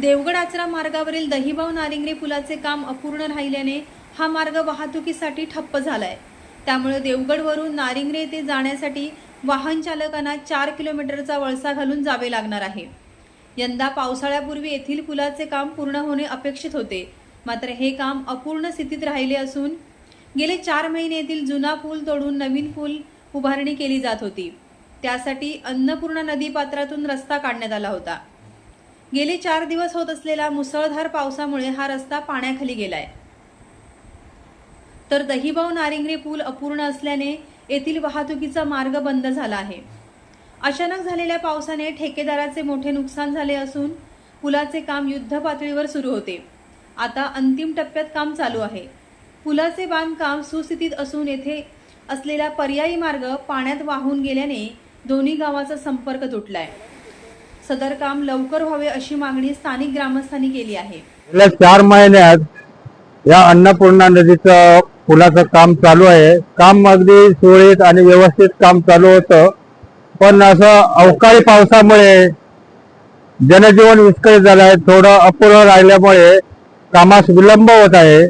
देवगड आचरा मार्गावरील दहिबाव नारिंगरे पुलाचे काम अपूर्ण राहिल्याने हा मार्ग वाहतुकीसाठी ठप्प झालाय. त्यामुळे देवगडवरून नारिंगरे येथे जाण्यासाठी वाहन चालकांना चार किलोमीटरचा वळसा घालून जावे लागणार आहे. यंदा पावसाळ्यापूर्वी येथील पुलाचे काम पूर्ण होणे अपेक्षित होते. मात्र हे काम अपूर्ण स्थितीत राहिले असून गेले चार महिने येथील जुना पूल तोडून नवीन पूल उभारणी केली जात होती. त्यासाठी अन्नपूर्णा नदी पात्रातून रस्ता काढण्यात आला होता. गेले चार दिवस होत असलेल्या मुसळधार पावसामुळे हा रस्ता पाण्याखाली गेलाय. तर दहिबाव नारिंगरे पूल अपूर्ण असल्याने येथील वाहतुकीचा मार्ग बंद झाला आहे. अचानक झालेल्या पावसाने ठेकेदाराचे मोठे नुकसान झाले असून पुलाचे काम युद्ध पातळीवर सुरू होते. आता अंतिम टप्प्यात काम चालू आहे. पुलाचे बांधकाम सुस्थितीत असून येथे असलेला पर्यायी मार्ग पाण्यात वाहून गेल्याने दोन्ही गावाचा संपर्क तुटलाय. सदर काम लवकर व्हावे अशी मागणी स्थानिक ग्रामस्थांनी केली आहे. गेल्या चार महिन्यात या अन्नपूर्णा नदीचं पुलाचं काम चालू आहे. काम अगदी सुरळीत आणि व्यवस्थित काम चालू होतं. पण असं अवकाळी पावसामुळे जनजीवन विस्कळीत झालं आहे. थोडं अपूर्ण राहिल्यामुळे कामास विलंब होत आहे.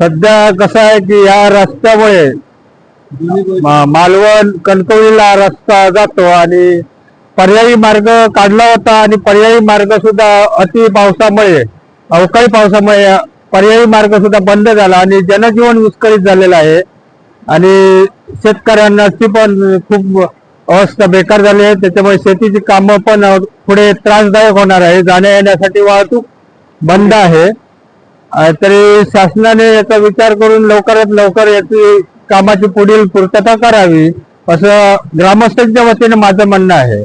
सध्या कसं आहे की या रस्त्यामुळे मालवण कणकवलीला रस्ता जातो आणि पर्यायी मार्ग काढला होता आणि पर्यायी मार्ग सुद्धा अति पावसामुळे अवकाळी पावसामुळे पर्यायी मार्ग सुद्धा बंद झाला आणि जनजीवन विस्कळीत झालेलं आहे. आणि शेतकऱ्यांनाची पण खूप अवस्था बेकार झाली आहे. त्याच्यामुळे शेतीची कामं पण पुढे त्रासदायक होणार आहे. जाण्या येण्यासाठी वाहतूक बंद आहे. तरी शासनाने याचा विचार करून लवकरात लवकर याची कामाची पुढील पूर्तता करावी असं ग्रामस्थांच्या वतीने माझं म्हणणं आहे.